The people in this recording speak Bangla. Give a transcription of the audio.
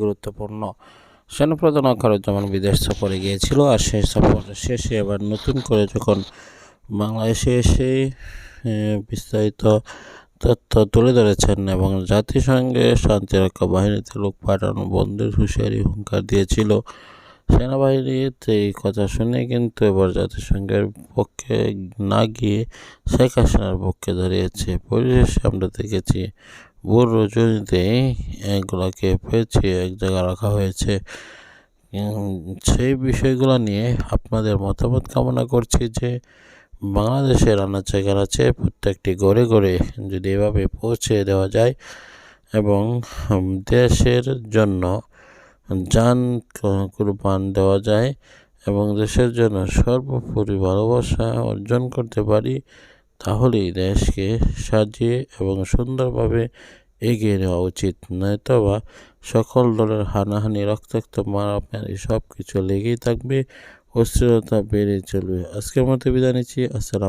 গুরুত্বপূর্ণ। সেনাপ্রধান অকারুজ্জামান বিদেশ সফরে গিয়েছিল আর সেই সফর শেষে এবার নতুন করে যখন বাংলাদেশে এসে বিস্তারিত তথ্য তুলে ধরেছেন এবং জাতিসংঘে শান্তিরক্ষা বাহিনীতে লোক পাঠানো বন্ধের হুঁশিয়ারি হুঙ্কার দিয়েছিল, সেনাবাহিনীতে এই কথা শুনে কিন্তু এবার জাতিসংঘের পক্ষে না গিয়ে শেখ হাসিনার পক্ষে দাঁড়িয়েছে। পরিশেষে আমরা দেখেছি ভোর রজনীতে এগুলোকে পেঁচিয়ে এক জায়গায় রাখা হয়েছে। সেই বিষয়গুলো নিয়ে আপনাদের মতামত কামনা করছি যে, বাংলাদেশের আনাচে কানাচে প্রত্যেকটি ঘরে ঘরে যদি এভাবে পৌঁছে দেওয়া যায় এবং দেশের জন্য যান কুরবান দেওয়া যায় এবং দেশের জন্য সর্বোপরি ভালোবাসা অর্জন করতে পারি তাহলেই দেশকে সাজিয়ে এবং সুন্দরভাবে এগিয়ে নেওয়া উচিত। নয়তোবা সকল দলের হানাহানি, রক্তাক্ত, মারামারি সব কিছু লেগেই থাকবে, অস্থিরতা বেড়ে চলবে। আজকের মতো বিদায় নিচ্ছি। আসসালাম